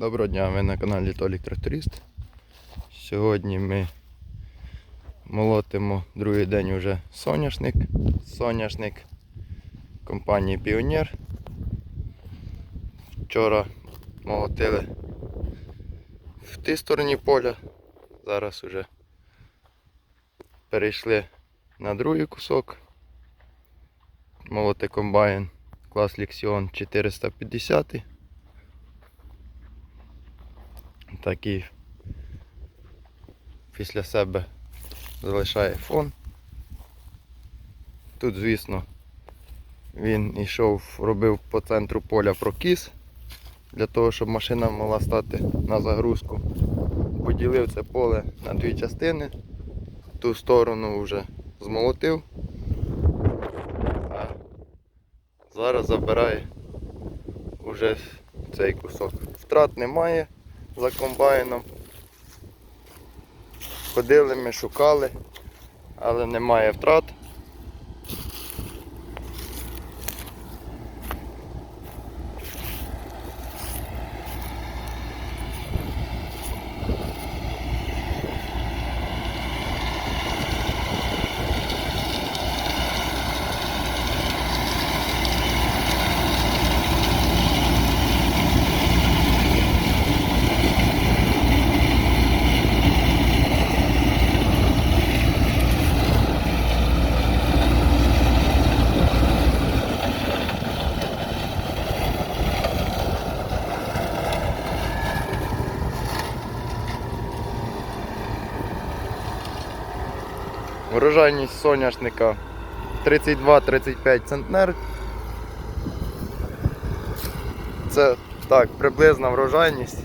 Доброго дня, ви на каналі Толік Тракторист. Сьогодні ми молотимо другий день уже соняшник. Соняшник компанії Піонер. Вчора молотили в тій стороні поля. Зараз уже перейшли на другий кусок. Молоти комбайн клас Лексіон 450. Такий після себе залишає фон. Тут, звісно, він йшов, робив по центру поля прокіс, для того, щоб машина могла стати на загрузку. Поділив це поле на дві частини, ту сторону вже змолотив, а зараз забирає уже цей кусок. Втрат немає за комбайном. Ходили ми, шукали, але немає втрат. Врожайність соняшника 32-35 центнер. Це так, приблизна врожайність.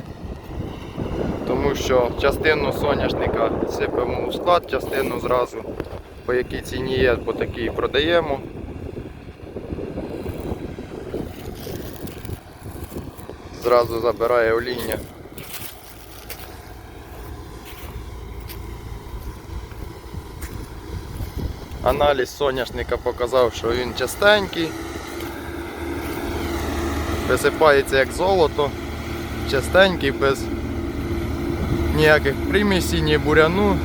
Тому що частину соняшника сипемо у склад, частину зразу по якій ціні є, по такій продаємо. Зразу забирає оління. Аналіз соняшника показав, що він частенький, висипається як золото, частенький, без ніяких примісів, ні буряну.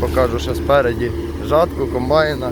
Покажу ще спереді жатку комбайна.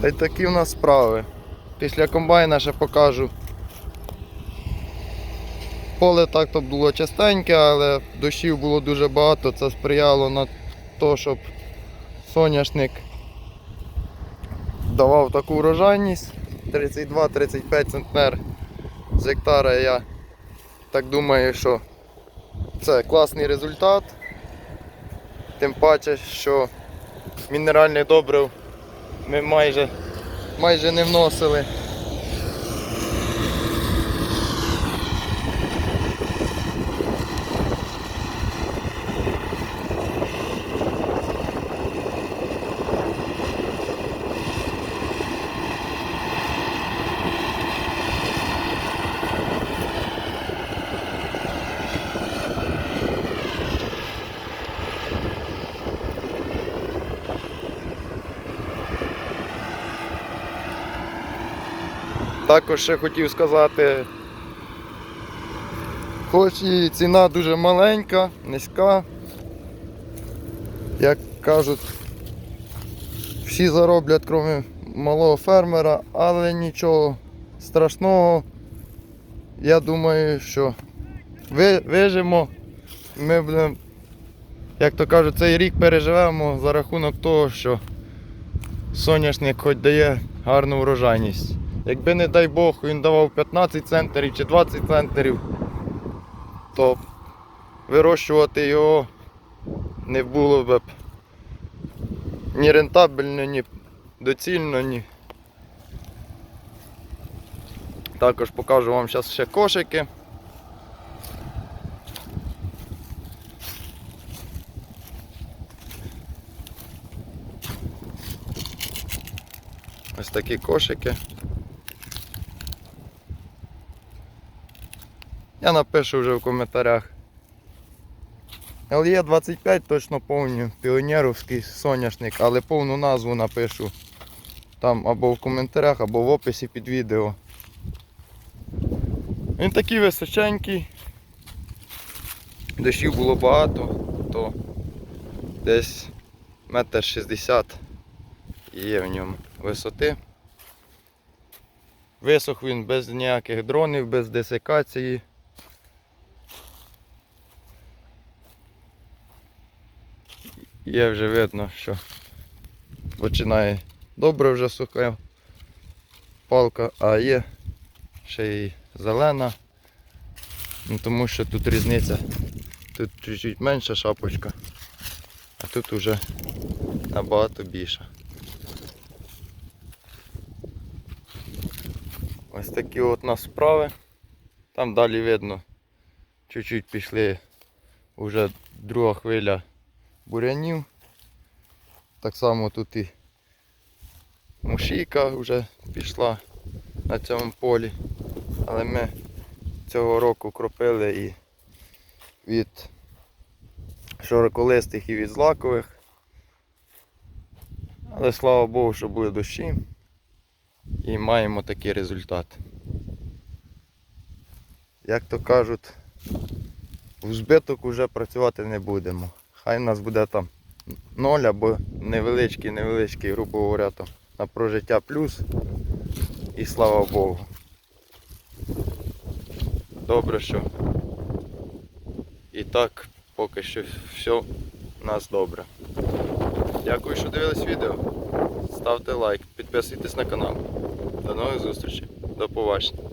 Та й такі в нас справи. Після комбайна ще покажу. Поле так-то було частеньке, але дощів було дуже багато, це сприяло на те, щоб соняшник давав таку врожайність 32-35 центнер з гектара. Я так думаю, що це класний результат. Тим паче, що мінеральних добрив ми майже, майже не вносили. Також ще хотів сказати, хоч і ціна дуже маленька, низька, Як кажуть, всі зароблять, крім малого фермера, але нічого страшного. Я думаю, що вижимо, ми будемо, як то кажуть, цей рік переживемо за рахунок того, що соняшник хоч дає гарну врожайність. Якби, не дай Бог, він давав 15 центрів чи 20 центрів, то вирощувати його не було б ні рентабельно, ні доцільно, ні. Також покажу вам зараз ще кошики. Ось такі кошики. Я напишу вже в коментарях. LE 25 точно повню, піонерівський соняшник, але повну назву напишу там або в коментарях, або в описі під відео. Він такий височенький. Дощів було багато, то десь метр шістдесят є в ньому висоти. Висох він без ніяких дронів, без десикації. Є вже видно, що починає добре вже суха палка, а є ще й зелена. Ну, тому що тут різниця. Тут чуть-чуть менша шапочка, а тут вже набагато більша. Ось такі от нас справи. Там далі видно, чуть-чуть пішли вже друга хвиля бурянів. Так само тут і мушійка вже пішла на цьому полі. Але ми цього року кропили і від широколистих і від злакових. Але слава Богу, що були дощі і маємо такий результат. Як то кажуть, в збиток вже працювати не будемо. Хай у нас буде там ноль або невеличкий, невеличкий, грубо говоря, там на прожиття плюс. І слава Богу. Добре, що і так поки що все у нас добре. Дякую, що дивились відео. Ставте лайк, підписуйтесь на канал. До нових зустрічей. До побачення.